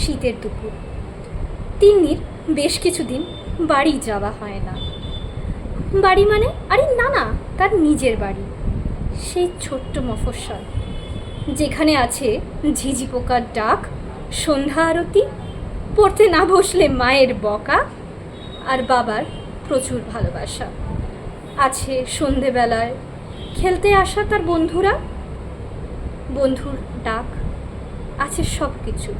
শীতের দুপুর। তিন্নির বেশ কিছুদিন বাড়ি যাওয়া হয় না। বাড়ি মানে আরে না না, তার নিজের বাড়ি, সেই ছোট্ট মফস্বল, যেখানে আছে ঝিঝি পোকার ডাক, সন্ধ্যা আরতি, পড়তে না বসলে মায়ের বকা আর বাবার প্রচুর ভালোবাসা। আছে সন্ধেবেলায় খেলতে আসা তার বন্ধুরা, বন্ধুর ডাক, আছে সব কিছু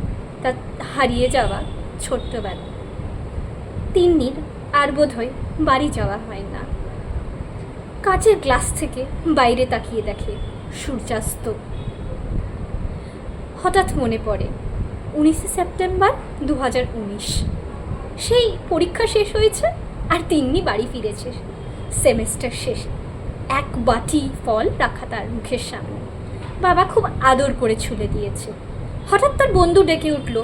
তার হারিয়ে যাওয়া ছোট্টবেলা। তিন্নির আর বোধহয় বাড়ি যাওয়া হয় না। কাচের গ্লাস থেকে বাইরে তাকিয়ে দেখে সূর্যাস্ত। হঠাৎ মনে পড়ে, উনিশে সেপ্টেম্বর দু উনিশ। সেই পরীক্ষা শেষ হয়েছে আর তিন্নি বাড়ি ফিরেছে। সেমেস্টার শেষে, এক বাটি ফল রাখা তার মুখের সামনে। বাবা খুব আদর করে ছুলে দিয়েছে। হঠাৎ তার বন্ধু ডেকে উঠল,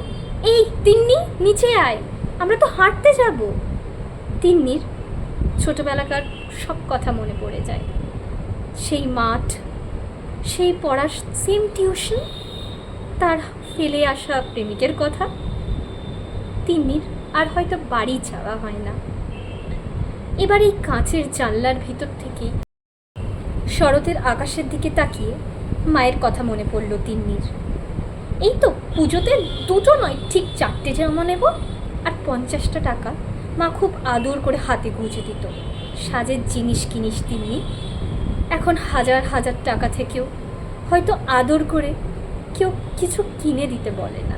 এই, তিন্নি, নিচে আয়, আমরা তো হাঁটতে যাব। তিন্নির ছোটবেলাকার সব কথা মনে পড়ে যায়। সেই মাঠ, সেই পড়ার সেম টিউশন, তার ফেলে আসা প্রেমিকের কথা। তিন্নির আর হয়তো বাড়ি যাওয়া হয় না। এবার এই কাঁচের জানলার ভিতর থেকেই শরতের আকাশের দিকে তাকিয়ে মায়ের কথা মনে পড়ল তিন্নির। এই তো পুজোতে দুটো নয়, ঠিক চারটে জামা নেব আর পঞ্চাশটা টাকা মা খুব আদর করে হাতে গুঁজে দিত। সাজের জিনিস কিনিস তিন্নি এখন হাজার হাজার টাকা থেকেও হয়তো আদর করে কেউ কিছু কিনে দিতে বলে না,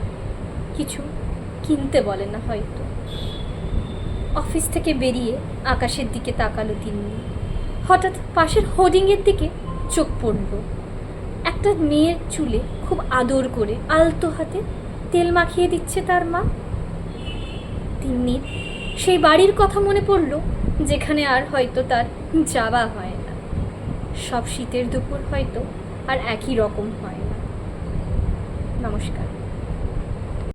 কিছু কিনতে বলে না হয়তো। অফিস থেকে বেরিয়ে আকাশের দিকে তাকালো তিন্নি হঠাৎ পাশের হোর্ডিংয়ের দিকে চোখ পড়ল। একটা মেয়ের চুলে খুব আদর করে আলতো হাতে তেল মাখিয়ে দিচ্ছে তার মা। তিন্নির সেই বাড়ির কথা মনে পড়ল, যেখানে আর হয়তো তার যাওয়া হয় না। সব শীতের দুপুর হয়তো আর একই রকম হয় না। নমস্কার।